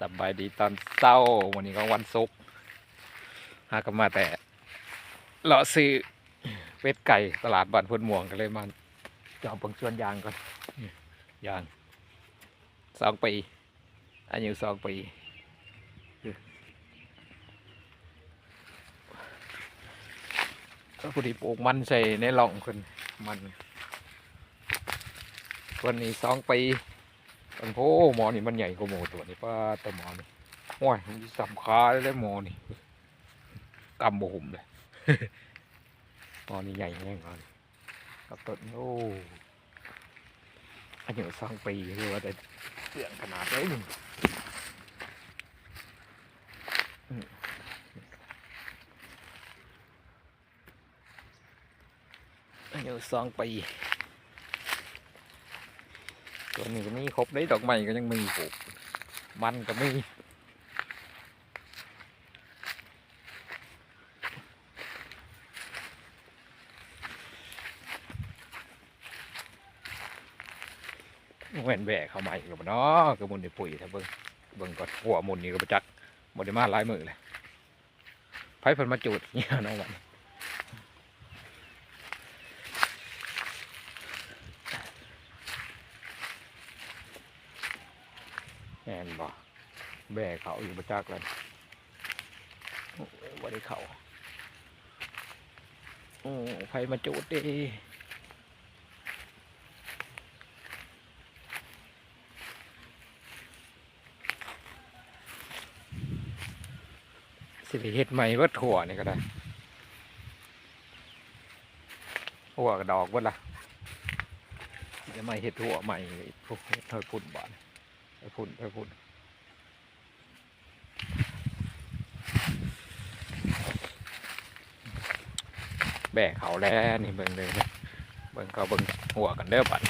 สบายดีตอนเช้าวันนี้ก็วันศุกร์หากันมาแต่เลาะซื้อเป็ดไก่ตลาดบ้านพุนม่วงก็เลยมาจองเปิงชวนยางก่อนยางสองปีอายุสองปีก็พอดีปลูกมันใส่ในหล่องคนมันวันนี้สองปี มันโพหมอนี่มันใหญ่กว่าหมูตัวนี้ป้าแต่หมอนี่โอ้ยมันสำคาเลยเลยหมอนี่กำบหุ่มเลยหมอนี่ใหญ่แน่นอนกับต้นโอ้อายุสองปีคือว่าแต่เสื่องขนาดเลยนี่อืมอายุสองปี วนี้ก็มีครบได้ดอกไม้ก็ยังมีปลูกมันก็มีแหวนแบกเข้ามาอีกแล้วบ่เนาะก็มุนในปุ๋ยถ้าเบิ่งเบิ่งก่อนหัวมุนนี่ก็ประจักบ่ได้มาหลายมือเลยไผเพิ่นมาจูดเนี่ยเนาะวัน แอนบ่แบกเขาอยู่ประจักเลยโอ้บ่ได้เขาโอ้ไผมาจูดดิสิเฮ็ดใหม่เบิดถั่วนี่ก็ได้หัวกระดอกเบิดล่ะจะไม่เฮ็ดถั่วใหม่พวกเฮ็ดท่าพุ่นบาด ไปพุ่นไปพุ่นแบกเขาแล้วนี่เบิ่งเลยเบิ่งเขาเบิ่งหัวกันเด้อบัด